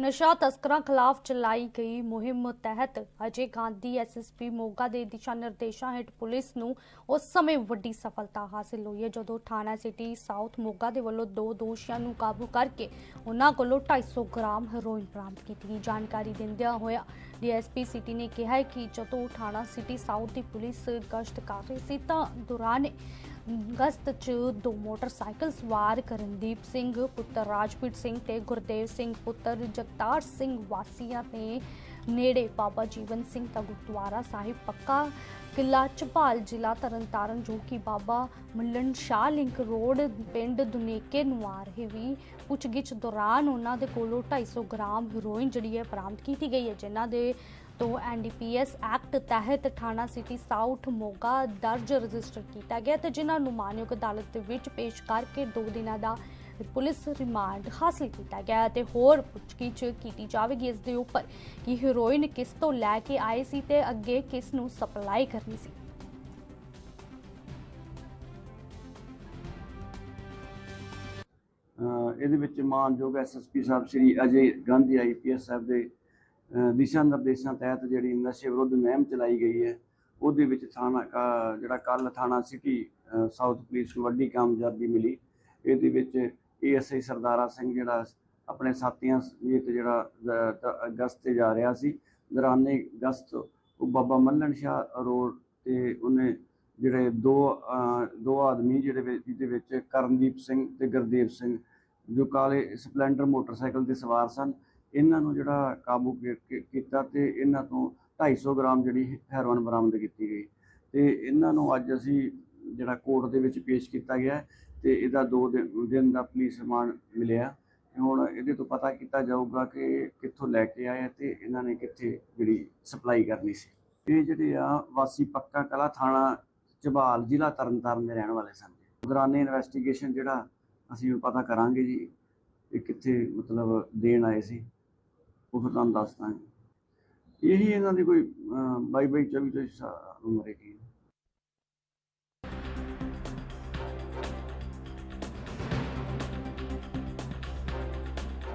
ਨਸ਼ਾ ਤਸਕਰਾਂ ਖਿਲਾਫ ਚਲਾਈ ਗਈ ਮੁਹਿੰਮ ਤਹਿਤ ਅਜੇ ਗਾਂਧੀ ਐਸਐਸਪੀ ਮੋਗਾ ਦੇ ਦਿਸ਼ਾ ਨਿਰਦੇਸ਼ਾਂ ਹੇਠ ਪੁਲਿਸ ਨੂੰ ਉਸ ਸਮੇਂ ਵੱਡੀ ਸਫਲਤਾ ਹਾਸਲ ਹੋਈ ਹੈ, ਜਦੋਂ ਥਾਣਾ ਸਿਟੀ ਸਾਊਥ ਮੋਗਾ ਦੇ ਵੱਲੋਂ ਦੋ ਦੋਸ਼ੀਆਂ ਨੂੰ ਕਾਬੂ ਕਰਕੇ ਉਹਨਾਂ ਕੋਲੋਂ 250 ਗ੍ਰਾਮ ਹੈਰੋਇਨ ਬਰਾਮਦ ਕੀਤੀ ਗਈ। ਜਾਣਕਾਰੀ ਦਿੰਦਿਆਂ ਹੋਇਆ ਡੀਐਸਪੀ ਸਿਟੀ ਨੇ ਕਿਹਾ ਕਿ ਜਦੋਂ ਥਾਣਾ ਸਿਟੀ ਸਾਊਥ ਦੀ ਪੁਲਿਸ ਗਸ਼ਤ ਕਰ ਰਹੀ ਸੀ, ਤਾਂ ਦੌਰਾਨ ਗਸਤ 'ਚ ਦੋ ਮੋਟਰਸਾਈਕਲ ਸਵਾਰ ਕਰਨਦੀਪ ਸਿੰਘ, ਪੁੱਤਰ ਰਾਜਪੀਤ ਸਿੰਘ ਤੇ ਗੁਰਦੇਵ ਸਿੰਘ, ਪੁੱਤਰ ਜਗਤਾਰ ਸਿੰਘ ਵਾਸੀਆਂ ਨੇ ਨੇੜੇ ਬਾਬਾ ਜੀਵਨ ਸਿੰਘ ਦਾ ਗੁਰਦੁਆਰਾ ਸਾਹਿਬ, ਪੱਕਾ ਕਿਲਾ ਝਪਾਲ ਜ਼ਿਲ੍ਹਾ ਤਰਨਤਾਰਨ, ਜੋ ਕਿ ਬਾਬਾ ਮੱਲਣ ਸ਼ਾਹ ਲਿੰਕ ਰੋਡ, ਪਿੰਡ ਦੁਨੇਕੇ ਨੂੰ ਆ ਰਹੇ ਵੀ। ਪੁੱਛਗਿੱਛ ਦੌਰਾਨ ਉਹਨਾਂ ਦੇ ਕੋਲੋਂ 250 ਗ੍ਰਾਮ ਹੈਰੋਇਨ ਜਿਹੜੀ ਹੈ ਬਰਾਮਦ ਕੀਤੀ ਗਈ ਹੈ, ਜਿਨ੍ਹਾਂ ਦੇ ਤੋਂ ਐਨਡੀਪੀਐਸ ਐਕਟ ਤਹਿਤ ਥਾਣਾ ਸਿਟੀ ਸਾਊਥ ਮੋਗਾ ਦਰਜ ਰਜਿਸਟਰ ਕੀਤਾ ਗਿਆ ਤੇ ਜਿਨ੍ਹਾਂ ਨੂੰ ਮਾਨਯੋਗ ਅਦਾਲਤ ਦੇ ਵਿੱਚ ਪੇਸ਼ ਕਰਕੇ 2 ਦਿਨਾਂ ਦਾ ਪੁਲਿਸ ਰਿਮਾਂਡ ਹਾਸਲ ਕੀਤਾ ਗਿਆ ਤੇ ਹੋਰ ਪੁੱਛਗਿੱਛ ਕੀਤੀ ਜਾਵੇਗੀ ਇਸ ਦੇ ਉੱਪਰ ਕਿ ਹੈਰੋਇਨ ਕਿਸ ਤੋਂ ਲੈ ਕੇ ਆਏ ਸੀ ਤੇ ਅੱਗੇ ਕਿਸ ਨੂੰ ਸਪਲਾਈ ਕਰਨੀ ਸੀ। ਇਹਦੇ ਵਿੱਚ ਮਾਨਯੋਗ ਐਸਐਸਪੀ ਸਾਹਿਬ ਸ੍ਰੀ ਅਜੇ ਗਾਂਧੀ ਆਈਪੀਐਸ ਸਾਹਿਬ ਦੇ ਦਿਸ਼ਾ ਨਿਰਦੇਸ਼ਾਂ ਤਹਿਤ ਜਿਹੜੀ ਨਸ਼ੇ ਵਿਰੁੱਧ ਮੁਹਿੰਮ ਚਲਾਈ ਗਈ ਹੈ, ਉਹਦੇ ਵਿੱਚ ਥਾਣਾ ਜਿਹੜਾ ਕੱਲ ਥਾਣਾ ਸਿਟੀ ਸਾਊਥ ਪੁਲਿਸ ਨੂੰ ਵੱਡੀ ਕਾਮਯਾਬੀ ਮਿਲੀ। ਇਹਦੇ ਵਿੱਚ ਏਐਸਆਈ ਸਰਦਾਰਾ ਸਿੰਘ ਜਿਹੜਾ ਆਪਣੇ ਸਾਥੀਆਂ ਸਮੇਤ ਜਿਹੜਾ ਅਗਸਤ ਤੇ ਜਾ ਰਿਹਾ ਸੀ। ਦੌਰਾਨੇ ਅਗਸਤ, ਉਹ ਬਾਬਾ ਮੱਲਣ ਸ਼ਾਹ ਰੋਡ ਤੇ ਉਹਨੇ ਜਿਹੜੇ ਦੋ ਦੋ ਆਦਮੀ ਜਿਹੜੇ ਜਿਹਦੇ ਵਿੱਚ ਕਰਨਦੀਪ ਸਿੰਘ ਤੇ ਗੁਰਦੇਵ ਸਿੰਘ, ਜੋ ਕਾਲੇ ਸਪਲੈਂਡਰ ਮੋਟਰਸਾਈਕਲ ਤੇ ਸਵਾਰ ਸਨ। ਇਹਨਾਂ ਨੂੰ ਜਿਹੜਾ ਕਾਬੂ ਕੀਤਾ ਤੇ ਇਹਨਾਂ ਤੋਂ 250 ਗ੍ਰਾਮ ਜਿਹੜੀ ਹੈਰੋਇਨ ਬਰਾਮਦ ਕੀਤੀ ਗਈ। ਤੇ ਇਹਨਾਂ ਨੂੰ ਅੱਜ ਅਸੀਂ ਜਿਹੜਾ ਕੋਰਟ ਦੇ ਵਿੱਚ ਪੇਸ਼ ਕੀਤਾ ਗਿਆ। ਤੇ ਇਹਦਾ 2 ਦਿਨ ਦਾ ਪੁਲਿਸ ਰਿਮਾਂਡ ਮਿਲਿਆ। ਤੇ ਹੁਣ ਇਹਦੇ ਤੋਂ ਪਤਾ ਕੀਤਾ ਜਾਊਗਾ ਕਿ ਕਿੱਥੋਂ ਲੈ ਕੇ ਆਏ ਤੇ ਇਹਨਾਂ ਨੇ ਕਿੱਥੇ ਜਿਹੜੀ ਸਪਲਾਈ ਕਰਨੀ ਸੀ। ਇਹ ਜਿਹੜੇ ਆ ਵਾਸੀ ਪੱਕਾ ਕਲਾ ਥਾਣਾ ਝਬਾਲ ਜ਼ਿਲ੍ਹਾ ਤਰਨਤਾਰਨ ਦੇ ਰਹਿਣ ਵਾਲੇ ਸਨ। ਦੌਰਾਨੇ ਇਨਵੈਸਟੀਗੇਸ਼ਨ ਜਿਹੜਾ ਅਸੀਂ ਪਤਾ ਕਰਾਂਗੇ ਜੀ, ਇਹ ਕਿੱਥੇ ਮਤਲਬ ਦੇਣ ਆਏ ਸੀ, ਉਹ ਤੁਹਾਨੂੰ ਦੱਸ ਦਾਂਗੇ। ਇਹੀ ਇਹਨਾਂ ਦੀ ਕੋਈ 22 22 24 24 ਉਮਰ ਹੈਗੀ